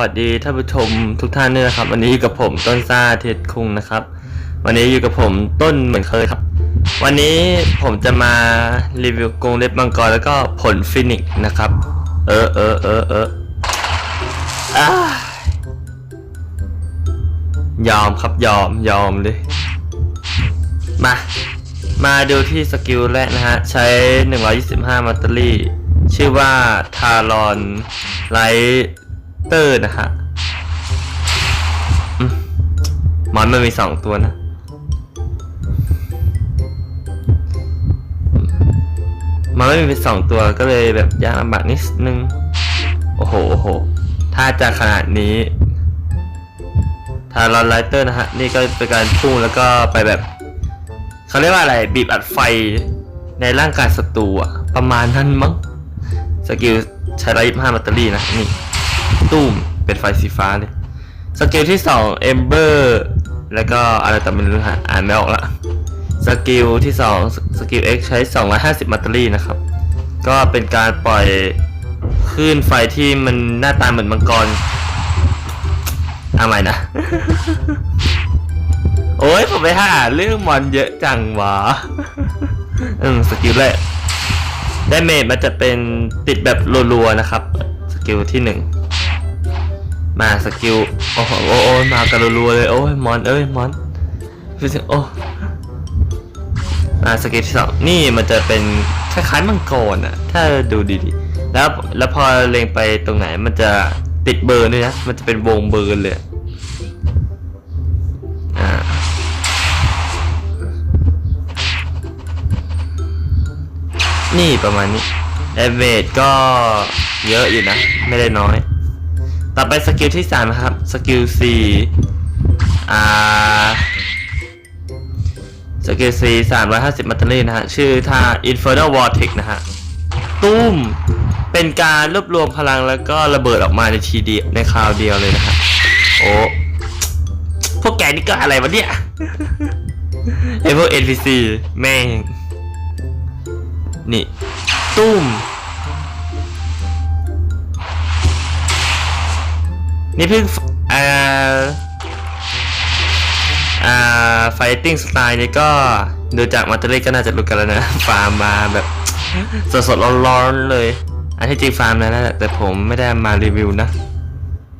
วัสดีท่านผู้ชมทุกท่านด้วยนะครับ วันนี้อยู่กับผมต้นซ่าเทศคุงนะครับ วันนี้อยู่กับผมต้นเหมือนเคยครับ วันนี้ผมจะมารีวิวกรงเล็บมังกรแล้วก็ผลฟินิกนะครับ เออเออเออเออยอมครับยอมยอมเลย มา มาดูที่สกิลแรกนะฮะ ใช้ 125มัตเตอรี่ ชื่อว่าทารอนไลท เตอร์นะฮะมอนมันมีสองตัวนะ มันไม่มีสองตัวก็เลยแบบยากลำบากนิดนึง โอ้โหโอ้โห ถ้าจะขนาดนี้ ทารอนไลเตอร์นะฮะ นี่ก็เป็นการพุ่งแล้วก็ไปแบบเขาเรียกว่าอะไร บีบอัดไฟในร่างกายศัตรูอะประมาณนั้นมั้ง สกิลใช้ร้อยยี่ห้าแบตเตอรี่นะ นี่ ตุ้มเป็นไฟสีฟ้าเลยสกิลที่สองเอมเบอร์แล้วก็อะไรแต่ไม่รู้ฮะอ่านไม่ออกละสกิลที่สองสกิล X ใช้ 250แบตเตอรี่นะครับ ก็เป็นการปล่อยคลื่นไฟที่มันหน้าตาเหมือนมังกรเอาใหม่นะ โอ้ยผมไปหาเรื่องมอนเยอะจังวะอืมสกิลแรกไดาเมจมันจะเป็นติดแบบรัวๆนะครับ สกิลที่หนึ่ง มาสกิลโอ้โหโอ้โอ้มากันรัวเลยโอ้ยมอนเอ้ยมอนฟิสิโอ้มาสกิลที่สองนี่มันจะเป็นคล้ายๆมังกรอะถ้าดูดีๆแล้วแล้วพอเล็งไปตรงไหนมันจะติดเบอร์ด้วยนะมันจะเป็นวงเบอร์เลยอ่านี่ประมาณนี้ดาเมจก็เยอะอยู่นะ ไม่ได้น้อย ต่อไปสกิลที่สามนะครับ สกิล C อ่า สกิล C 350มัตเตอรี่นะฮะ ชื่อท่า Infernal Vortex นะฮะ ตุ้ม เป็นการรวบรวมพลังแล้วก็ระเบิดออกมาในทีเดียวในคราวเดียวเลยนะฮะ โอ้ พวกแกนี่ก็อะไรวะเนี่ยไอพวก NPC แม่ง นี่ ตุ้ม นี่เพิ่งอ่าอ่าไฟติ้งสไตล์นี่ก็ดูจากมาตเตอรี่ก็น่าจะรู้กันแล้วนะ ฟาร์มมาแบบสดๆร้อนๆเลย อันที่จริงฟาร์มนะแต่ผมไม่ได้มารีวิวนะ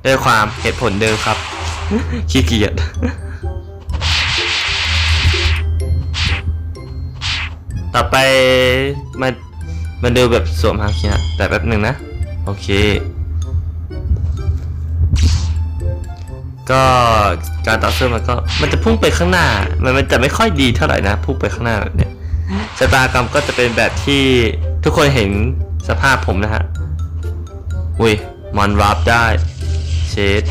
ด้วยความเหตุผลเดิมครับ ขี้เกียจต่อไปมามาดูแบบสวมฮาคินะแต่แป๊บหนึ่งนะ โอเค ก็การต่อสู้มันก็มันจะพุ่งไปข้างหน้า มันมันจะไม่ค่อยดีเท่าไหร่นะพุ่งไปข้างหน้าแบบเนี้ยชะตากรรมก็จะเป็นแบบที่ทุกคนเห็นสภาพผมนะฮะอุ้ยมอนวาร์ปได้เชด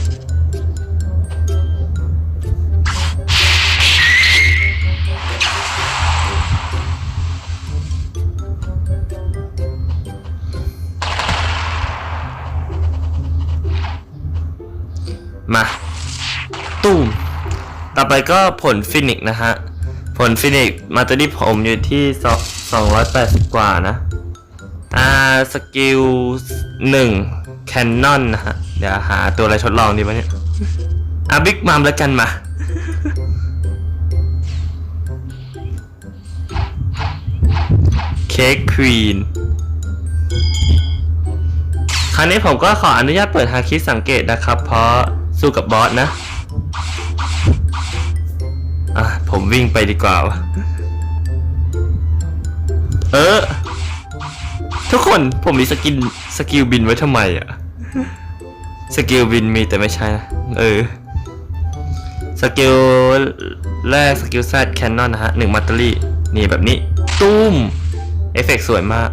มา ตุ้มต่อไปก็ผลฟินิกนะฮะ ผลฟินิกมาตอรี่ผมอยู่ที่สองร้อยแปดสิบกว่านะ อ่า สกิลหนึ่งแคนนอนนะฮะ เดี๋ยวหาตัวอะไรทดลองดีวะเนี่ย อะบิ๊กมัมแล้วกันมาเค้กควีนครั้งนี้ผมก็ขออนุญาตเปิดฮาคิสังเกตนะครับ เพราะสู้กับบอสนะ ผมวิ่งไปดีกว่าวะเออ ทุกคนผมมีสกินสกิลบินไว้ทำไมอะสกิลบินมีแต่ไม่ใช่นะ เออ สกิลแรกสกิลแซดแคนนอนนะฮะหนึ่งมัตเตอรี่ นี่แบบนี้ ตุ้ม เอฟเฟกต์สวยมาก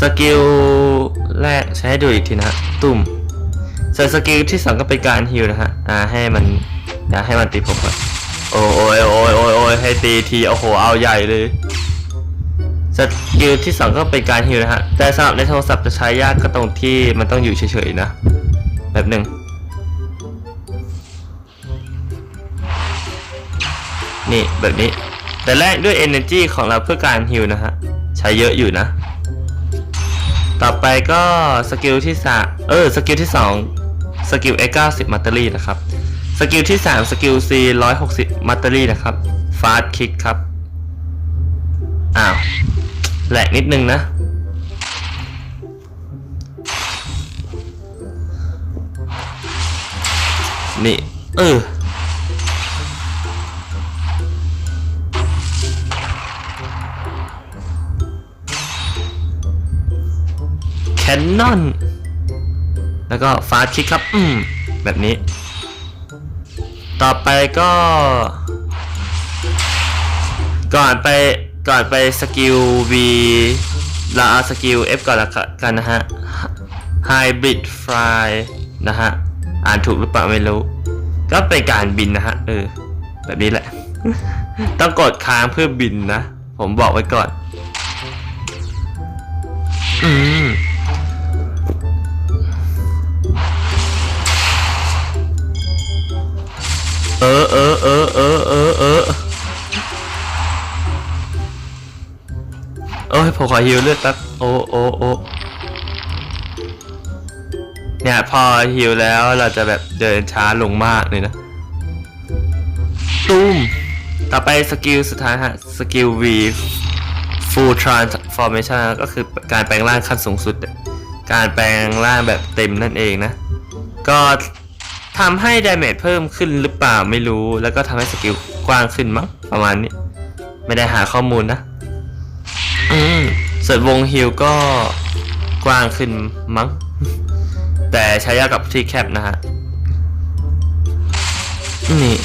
สกิลแรกใช้ดูอีกทีนะ ตุ่ม ส่วนสกิลที่สองก็เป็นการฮิลนะฮะ อ่าให้มันเดี๋ยวให้มันตีผมก่อนโอ้โอ้ยโอ้ยโอ้ยโอ้ยให้ตีทีโอ้โหเอาใหญ่เลยสกิลที่สองก็เป็นการฮิลนะฮะ แต่สำหรับในโทรศัพท์จะใช้ยากก็ตรงที่มันต้องอยู่เฉยๆนะแบบหนึ่งนี่แบบนี้ แต่แรกด้วย energy ของเราเพื่อการฮิลนะฮะ ใช้เยอะอยู่นะ ต่อไปก็สกิลที่สามเออสกิลที่สอง สกิล X 90มัตเตอรี่นะครับ สกิลที่สามสกิล C 160มัตเตอรี่นะครับฟาสคิกครับ อ้าวแหลกนิดนึงนะ นี่ เออแคนนอน แล้วก็ฟาสคิกครับ อืม แบบนี้ ต่อไปก็ ก่อนไปก่อนไปสกิล V เราเอาสกิล F ก่อนละกันนะฮะ Hybrid Fly นะฮะ อ่านถูกหรือเปล่าไม่รู้ ก็เป็นการบินนะฮะ เออ แบบนี้แหละ ต้องกดค้างเพื่อบินนะ ผมบอกไว้ก่อน อืม ฮิวเลือดแป๊บโอ้โอ้โอ้เนี่ยพอฮิวแล้วเราจะแบบเดินช้าลงมากเลยนะตุ้มต่อไปสกิลสุดท้ายฮะสกิล V Full Transformation ก็คือการแปลงร่างขั้นสูงสุด การแปลงร่างแบบเต็มนั่นเองนะ ก็ทำให้ดาเมจเพิ่มขึ้นหรือเปล่าไม่รู้ แล้วก็ทำให้สกิลกว้างขึ้นมั้งประมาณนี้ ไม่ได้หาข้อมูลนะ อืม ส่วนวงฮิลก็กว้างขึ้นมั้ง แต่ใช้ยากกับที่แคบนะฮะ นี่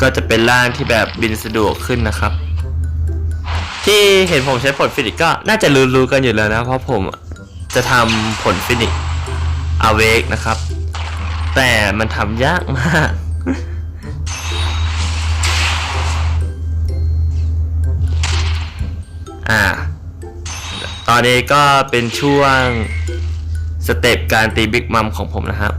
ก็จะเป็นร่างที่แบบบินสะดวกขึ้นนะครับ ที่เห็นผมใช้ผลฟินิกก็น่าจะรู้ๆกันอยู่แล้วนะ เพราะผมจะทำผลฟินิกอเวกนะครับ แต่มันทำยากมาก อ่า ตอนนี้ก็เป็นช่วงสเต็ปการตีบิ๊กมัมของผมนะครับ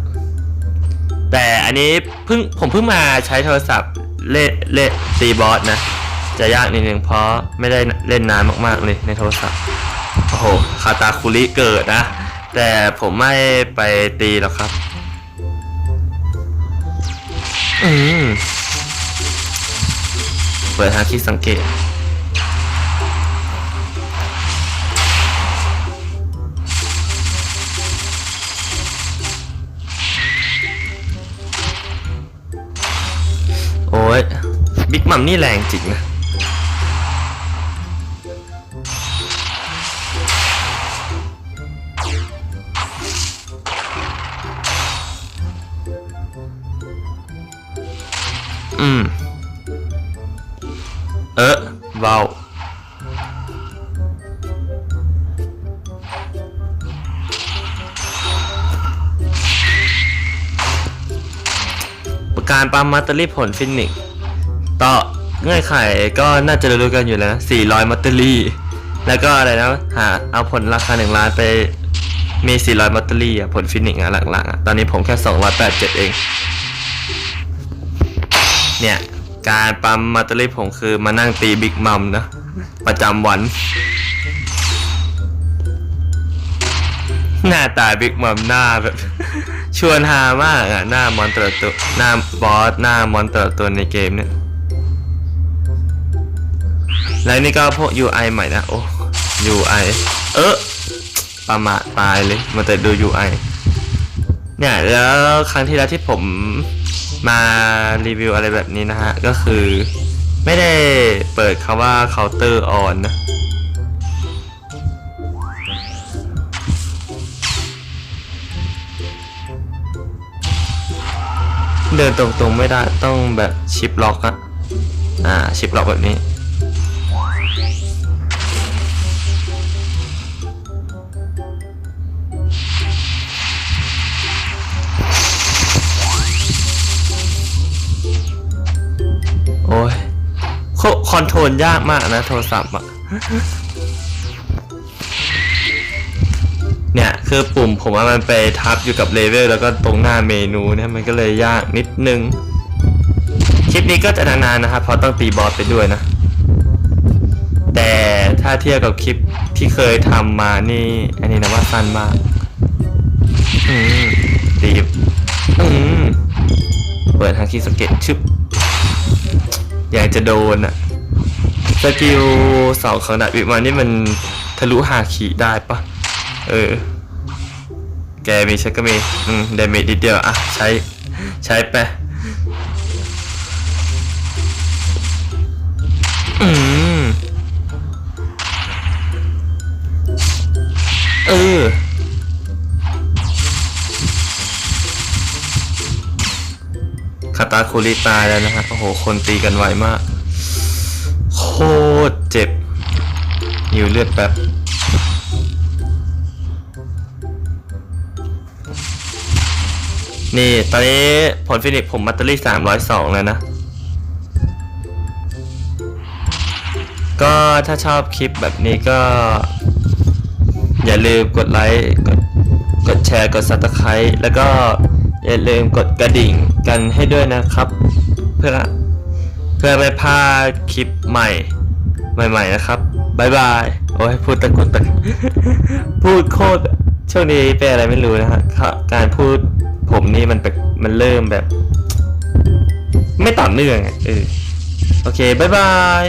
แต่อันนี้เพิ่งผมเพิ่งมาใช้โทรศัพท์เล่เล่ตีบอสนะ จะยากนิดนึงเพราะไม่ได้เล่นนานมากๆเลยในโทรศัพท์ โอ้โห คาตาคุริเกิดนะ แต่ผมไม่ไปตีหรอกครับ อืมเปิดหาที่สังเกต มัมนี่แรงจริงนะ อืม เออเบาการปั๊มมัตเตอรี่ผลฟินิกซ์ ต่อเงื่อนไขก็น่าจะรู้กันอยู่แล้วนะ400มัตเตอรี่ แล้วก็อะไรนะ หาเอาผลราคา 1 ล้านไป มี 400มัตเตอรี่อะผลฟินิกอะหลังๆอะตอนนี้ผมแค่ 287 เอง เนี่ย การปั๊มมัตเตอรี่ผมคือมานั่งตีบิ๊กมัมนะ ประจำวัน หน้าตาบิ๊กมัมหน้าแบบ ชวนฮามากอะหน้ามอนเตอร์ตัวหน้าบอสหน้ามอนเตอร์ตัวในเกมเนี่ย แล้วนี่ก็พวก UI ใหม่นะ โอ้ UI เออประมาทตายเลยมาแต่ดู UI เนี่ยแล้วครั้งที่แล้วที่ผมมารีวิวอะไรแบบนี้นะฮะ ก็คือไม่ได้เปิดคำว่า counter on นะเดินตรงๆไม่ได้ต้องแบบชิปล็อกอะอ่า ชิปล็อกแบบนี้ คอนโทรลยากมากนะโทรศัพท์อะเนี่ยคือปุ่มผมว่ามันไปทับอยู่กับเลเวลแล้วก็ตรงหน้าเมนูเนี่ยมันก็เลยยากนิดนึง คลิปนี้ก็จะนานๆนะครับเพราะต้องตีบอสไปด้วยนะ แต่ถ้าเทียบกับคลิปที่เคยทำมานี่ อันนี้นะว่าสั้นมากอืมตีบอืมเปิดทางคีสเก็ตชึบอยากจะโดนอะ สกิลสองของดาบวิมานี่มันทะลุฮาคิได้ปะเออ แกมีฉันก็มี อืมเดเมจนิดเดียว อะ ใช้ ใช้ไปอืมเออ คาตาคุริตายแล้วนะฮะ โอ้โห คนตีกันไวมาก เจ็บหิวเลือดแป๊บนี่ ตอนนี้ผลฟินิชผมแบตเตอรี่302แล้วนะ ก็ถ้าชอบคลิปแบบนี้ก็ อย่าลืมกดไลค์กดกดแชร์ กด subscribe แล้วก็อย่าลืมกดกระดิ่งกันให้ด้วยนะครับ เพื่อเพื่อไม่พลาดคลิปใหม่ ใหม่ๆนะครับบายบายโอ้ยพูดตะกุดตะพูดโคตรช่วงนี้เป็นอะไรไม่รู้นะฮะการพูดผมนี่มันแบบมันเริ่มแบบ ไม่ต่อเนื่องอะเออโอเคบายบาย